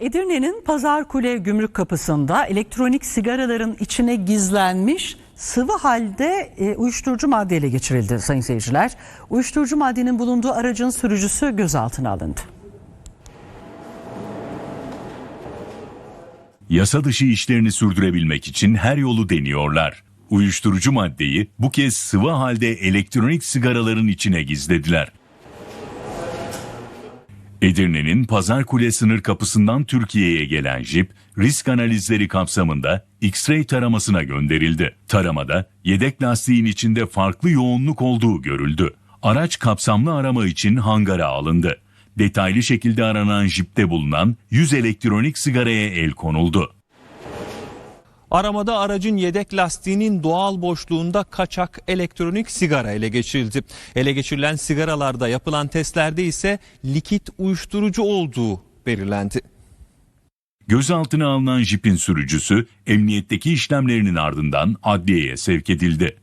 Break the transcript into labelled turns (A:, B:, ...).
A: Edirne'nin Pazarkule Gümrük Kapısı'nda elektronik sigaraların içine gizlenmiş sıvı halde e, uyuşturucu madde ele geçirildi sayın seyirciler. Uyuşturucu maddenin bulunduğu aracın sürücüsü gözaltına alındı.
B: Yasa dışı işlerini sürdürebilmek için her yolu deniyorlar. Uyuşturucu maddeyi bu kez sıvı halde elektronik sigaraların içine gizlediler. Edirne'nin Pazarkule sınır kapısından Türkiye'ye gelen jip risk analizleri kapsamında X-ray taramasına gönderildi. Taramada yedek lastiğin içinde farklı yoğunluk olduğu görüldü. Araç kapsamlı arama için hangara alındı. Detaylı şekilde aranan jipte bulunan 100 elektronik sigaraya el konuldu.
C: Aramada aracın yedek lastiğinin doğal boşluğunda kaçak elektronik sigara ele geçirildi. Ele geçirilen sigaralarda yapılan testlerde ise likit uyuşturucu olduğu belirlendi.
B: Gözaltına alınan jipin sürücüsü emniyetteki işlemlerinin ardından adliyeye sevk edildi.